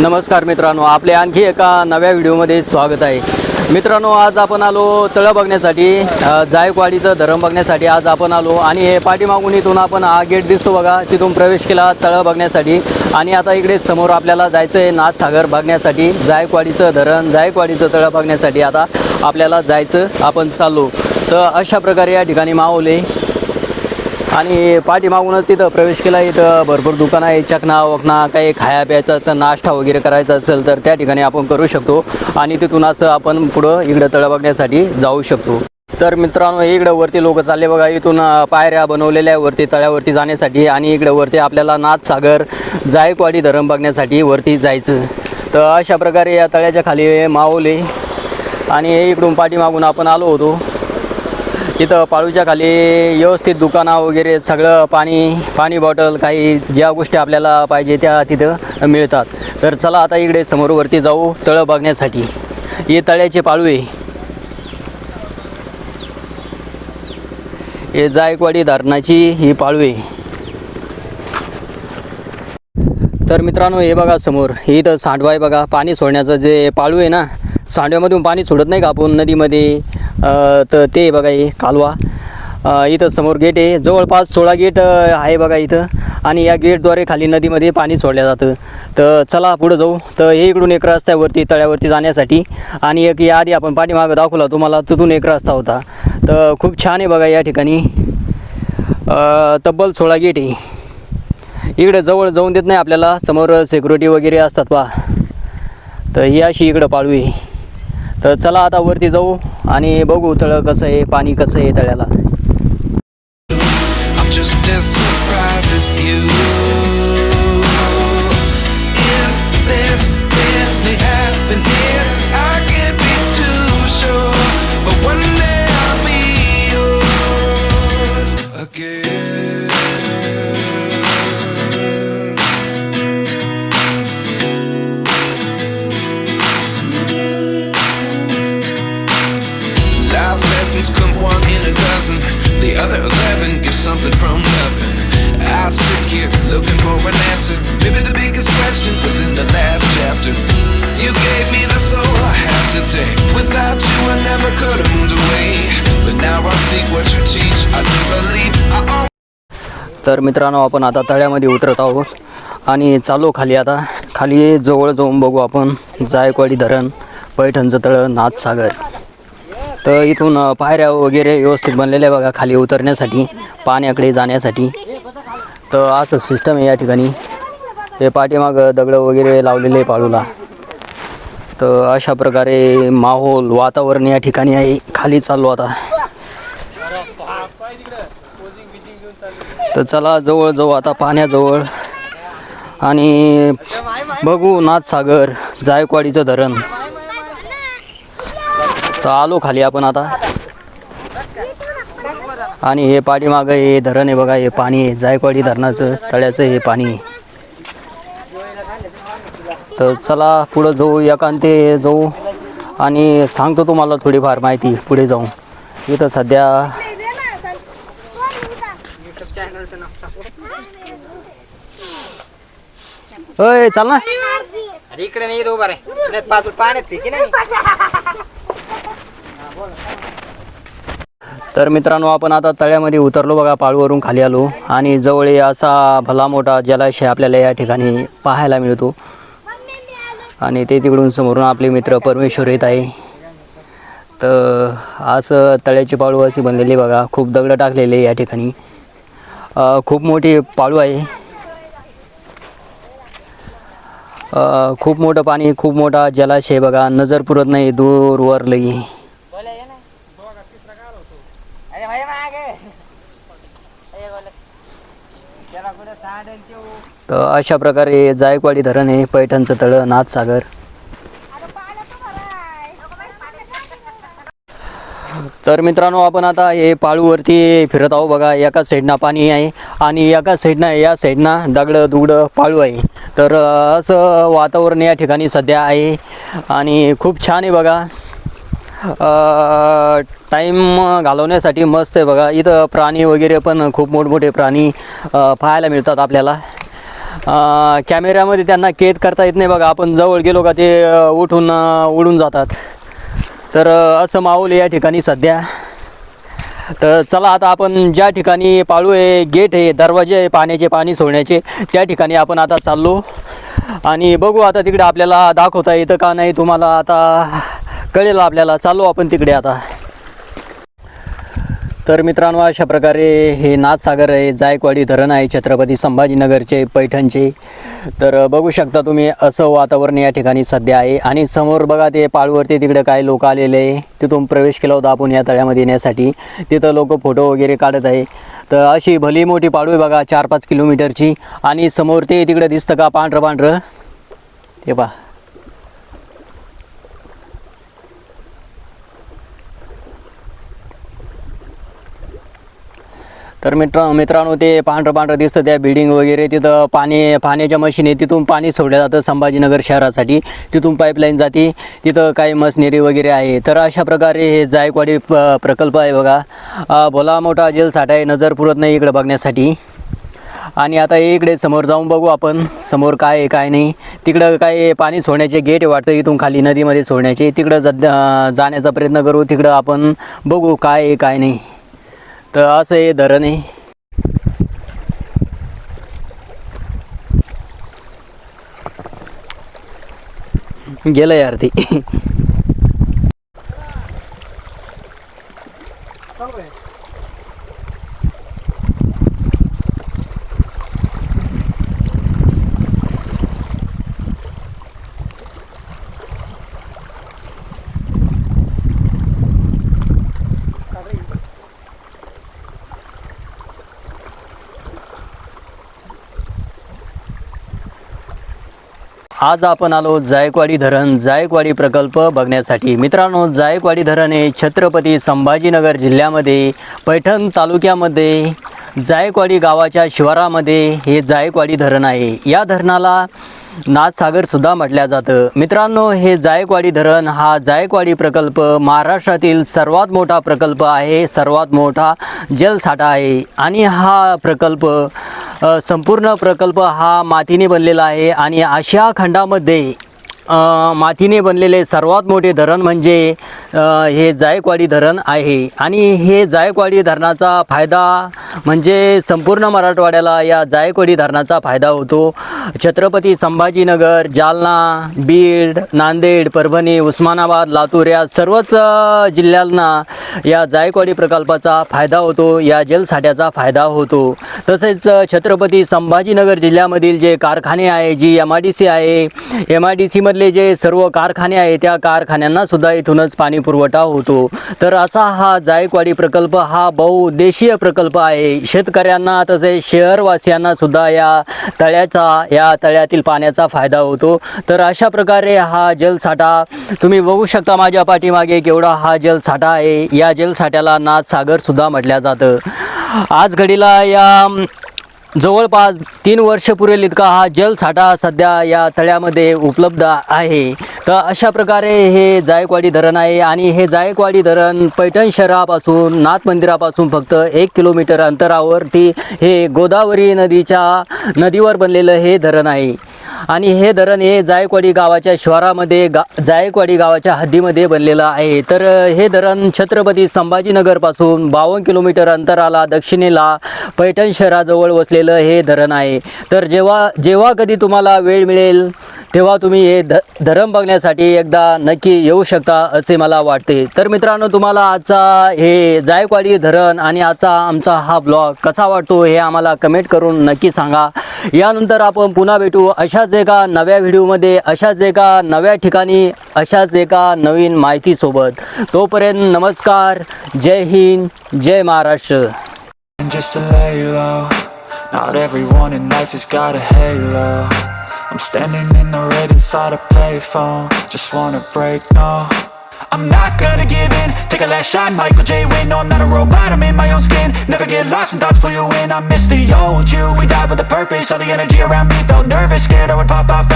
नमस्कार मित्रांनो आपले आणखी एका नव्या व्हिडिओमध्ये स्वागत आहे. मित्रांनो आज आपण आलो तळं बघण्यासाठी जायकवाडीचं धरण बघण्यासाठी. आज आपण आलो आणि हे पाठीमागून इथून आपण हा गेट दिसतो बघा तिथून प्रवेश केला तळं बघण्यासाठी. आणि आता इकडे समोर आपल्याला जायचं आहे नाथसागर बघण्यासाठी जायकवाडीचं धरण जायकवाडीचं तळं बघण्यासाठी. आता आपल्याला जायचं आपण चाललो. तर अशा प्रकारे या ठिकाणी मावले आणि पाठीमागूनच इथं प्रवेश केला. इथं भरपूर दुकानं आहे चकना वकना काही खाया प्यायचं असं नाश्ता वगैरे करायचा असेल तर त्या ठिकाणी आपण करू शकतो. आणि तिथून असं आपण पुढं इकडं तळं बघण्यासाठी जाऊ शकतो. तर मित्रांनो इकडं वरती लोक चालले बघा. इथून पायऱ्या बनवलेल्या वरती तळ्यावरती जाण्यासाठी आणि इकडं वरती आपल्याला नाथसागर जायकवाडी धरण बघण्यासाठी वरती जायचं. तर अशा प्रकारे या तळ्याच्या खाली मावले आणि इकडून पाठीमागून आपण आलो होतो. इथं पाळूच्या खाली व्यवस्थित दुकानं वगैरे सगळं पाणी पाणी बॉटल काही ज्या गोष्टी आपल्याला पाहिजे त्या तिथं मिळतात. तर चला आता इकडे समोरवरती जाऊ तळं बघण्यासाठी. हे तळ्याचे पाळू आहे. हे जायकवाडी धरणाची ही पाळू आहे. तर मित्रांनो हे बघा समोर. हे इथं सांडवा आहे बघा. पाणी सोडण्याचं जे पाळू आहे ना सांडव्यामधून पाणी सोडत नाही का आपण नदीमध्ये? तर ते बघा हे कालवा. इथं समोर गेट आहे. जवळपास सोळा गेट आहे बघा इथं. आणि या गेटद्वारे खाली नदीमध्ये पाणी सोडलं जातं. तर चला पुढं जाऊ. तर हे इकडून एक रस्ता आहे वरती तळ्यावरती जाण्यासाठी. आणि एक या आधी आपण पाठीमागं दाखवला तुम्हाला तिथून एक रस्ता होता. तर खूप छान आहे बघा या ठिकाणी. तब्बल सोळा गेट आहे. इकडे जवळ जाऊन देत नाही आपल्याला. समोर सिक्युरिटी वगैरे असतात पा तर ही अशी इकडं पाळू आहे. तर चला आता वरती जाऊ आणि बघू तळं कसं आहे पाणी कसं आहे तळ्याला. तर मित्रांनो आपण आता तळ्यामध्ये उतरत आहोत. आणि चालू खाली आता. खाली जवळ जाऊन बघू आपण जायकवाडी धरण पैठणचं तळ नाथसागर. तर इथून पायऱ्या वगैरे व्यवस्थित बनलेल्या आहे बघा खाली उतरण्यासाठी पाण्याकडे जाण्यासाठी. तर असं सिस्टम आहे या ठिकाणी. हे पाठीमागं दगडं वगैरे लावलेले आहे पाळूला. तर अशा प्रकारे माहोल वातावरण या ठिकाणी आहे. खाली चाललो आता. तर चला जवळ जाऊ आता पाण्याजवळ. आणि बघू नाथसागर जायकवाडीचं धरण. तर आलो खाली आपण आता. आणि हे पाठीमागं हे धरण आहे बघा हे पाणी आहे. जायकवाडी धरणाचं तळ्याचं हे पाणी आहे. तर चला पुढं जाऊ एकांते जाऊ. आणि सांगतो तुम्हाला थोडीफार माहिती पुढे जाऊन. इथं सध्या अय चाल ना. अरे इकडे नाही येतो बरं नाही बाजू पाण्यात फेकी नाही तर मित्रांनो आपण आता तळ्यामध्ये उतरलो बघा पाळूवरून खाली आलो. आणि जवळ असा भला मोठा जलाशय आपल्याला या ठिकाणी पाहायला मिळतो. आणि ते तिकडून समोरून आपले मित्र परमेश्वर येत आहे. तर आज तळ्याची पाळू अशी बनलेली बघा. खूप दगडं टाकलेले या ठिकाणी. खूप मोठी पाळू आहे. खूप मोठं पाणी खूप मोठा जलाशय बघा. नजर पुरत नाही दूरवर लई तर अशा प्रकारे जायकवाडी धरण आहे पैठणचं तळ नाथसागर. तर मित्रांनो आपण आता हे पाळूवरती फिरत आहो बघा. एका साईडनं पाणी आहे आणि एका साईडनं या साईडनं दगडं दुगडं पाळू आहे. तर असं वातावरण या ठिकाणी सध्या आहे आणि खूप छान आहे बघा. टाईम घालवण्यासाठी मस्त आहे बघा. इथं प्राणी वगैरे पण खूप मोठमोठे प्राणी पाहायला मिळतात आपल्याला. कॅमेऱ्यामध्ये त्यांना कैद करता येत नाही बघा. आपण जवळ गेलो का ते उठून उडून जातात. तर असं माहोल आहे या ठिकाणी सध्या. तर चला आता आपण ज्या ठिकाणी पाळू आहे गेट आहे दरवाजे आहे पाण्याचे पाणी सोडण्याचे त्या ठिकाणी आपण आता चाललो. आणि बघू आता तिकडे आपल्याला दाखवता येतं का नाही तुम्हाला आता कळेल आपल्याला. चाललो आपण तिकडे आता. तर मित्रांनो अशा प्रकारे हे नाथसागर आहे जायकवाडी धरण आहे छत्रपती संभाजीनगरचे पैठणचे. तर बघू शकता तुम्ही असं वातावरण या ठिकाणी सध्या आहे. आणि समोर बघा ते पाळवरती तिकडे काही लोक आलेले आहे. तिथून प्रवेश केला होता आपण या तळ्यामध्ये येण्यासाठी. तिथं लोक फोटो वगैरे काढत आहे. तर अशी भली मोठी पाळू आहे बघा चार पाच किलोमीटरची. आणि समोर ते तिकडे दिसतं का पांढरं पांढरं ते पहा. तर मित्र मित्रांनो ते पांढरं पांढरं दिसतं त्या बिल्डिंग वगैरे. तिथं पाणी पाण्याच्या मशीन आहे तिथून पाणी सोडलं जातं संभाजीनगर शहरासाठी. तिथून पाईपलाईन जाते. तिथं काही मशिनरी वगैरे आहे. तर अशा प्रकारे हे जायकवाडी प- प्रकल्प आहे बघा. बोला मोठा जलसाठा आहे. नजर पुरत नाही इकडे बघण्यासाठी. आणि आता इकडे समोर जाऊन बघू आपण. समोर काय आहे काय नाही. तिकडं काय पाणी सोडण्याचे गेट आहे वाटतं इथून खाली नदीमध्ये सोडण्याचे. तिकडं जा जाण्याचा प्रयत्न करू. तिकडं आपण बघू काय आहे काय नाही. तर असं हे धरण आहे. गेलं यार ते. आज आपण आलो जायकवाडी धरण जायकवाडी प्रकल्प बघण्यासाठी. मित्रांनो जायकवाडी धरण हे छत्रपती संभाजीनगर जिल्ह्यामध्ये पैठण तालुक्यामध्ये जायकवाडी गावाच्या शिवारामध्ये हे जायकवाडी धरण आहे. या धरणाला नाथसागर सुद्धा म्हटलं जातं. मित्रांनो हे जायकवाडी धरण हा जायकवाडी प्रकल्प महाराष्ट्रातील सर्वात मोठा प्रकल्प आहे सर्वात मोठा जलसाठा आहे. आणि हा प्रकल्प संपूर्ण प्रकल्प हा मातीने बनलेला आहे आणि आशिया खंडामध्ये मातीने बनलेले सर्वात मोठे धरण म्हणजे हे जायकवाडी धरण आहे. आणि हे जायकवाडी धरणाचा फायदा म्हणजे संपूर्ण मराठवाड्याला या जायकवाडी धरणाचा फायदा होतो. छत्रपती संभाजीनगर जालना बीड नांदेड परभणी उस्मानाबाद लातूर या सर्वच जिल्ह्यांना या जायकवाडी प्रकल्पाचा फायदा होतो या जलसाठ्याचा फायदा होतो. तसेच छत्रपती संभाजीनगर जिल्ह्यामधील जे कारखाने आहे G M I D C आहे एम आय डी सीमधले जे सर्व कारखाने आहे त्या कारखान्यांना सुद्धा इथूनच पाणी पुरवठा होतो. तर असा हा जायकवाडी प्रकल्प हा बहुउद्देशीय प्रकल्प आहे. शेतकऱ्यांना तसेच शहरवासियांना सुद्धा या तळ्याचा या तळ्यातील पाण्याचा फायदा होतो. तर अशा प्रकारे हा जलसाठा तुम्ही बघू शकता माझ्या पाठीमागे केवढा हा जलसाठा आहे. या जलसाठ्याला नाथसागर सुद्धा म्हटलं जातं. आज घडीला या जवळपास तीन वर्ष पुरेल इतका हा जलसाठा सध्या या तळ्यामध्ये उपलब्ध आहे. तर अशा प्रकारे हे जायकवाडी धरण आहे आणि हे जायकवाडी धरण पैठण शहरापासून नाथ मंदिरापासून फक्त एक किलोमीटर अंतरावरती हे गोदावरी नदीच्या नदीवर बनलेलं हे धरण आहे. आणि हे धरण हे जायकवाडी गावाच्या शहरामध्ये गा जायकवाडी गावाच्या हद्दीमध्ये बनलेलं आहे. तर हे धरण छत्रपती संभाजीनगरपासून बावन्न किलोमीटर अंतराला दक्षिणेला पैठण शहराजवळ वसलेलं हे धरण आहे. तर जेव्हा जेव्हा कधी तुम्हाला वेळ मिळेल तेव्हा तुम्ही हे ध धरण बघण्यासाठी एकदा नक्की येऊ शकता असे मला वाटते. तर मित्रांनो तुम्हाला आजचा हे जायकवाडी धरण आणि आजचा आमचा हा ब्लॉग कसा वाटतो हे आम्हाला कमेंट करून नक्की सांगा. यानंतर आपण पुन्हा भेटू अशाच एका नव्या व्हिडिओमध्ये अशाच एका नव्या ठिकाणी अशाच एका नवीन माहितीसोबत. तोपर्यंत नमस्कार जय हिंद जय Maharashtra. And just to lay low Not everyone in life has got a halo. I'm standing in the red inside a payphone. Just wanna break, no. I'm not gonna give in. Take a last shot, Michael J. Win No, I'm not a robot, I'm in my own skin. Never get lost when thoughts pull you in. I miss the old you. We died with a purpose. All the energy around me felt nervous. Scared I would pop off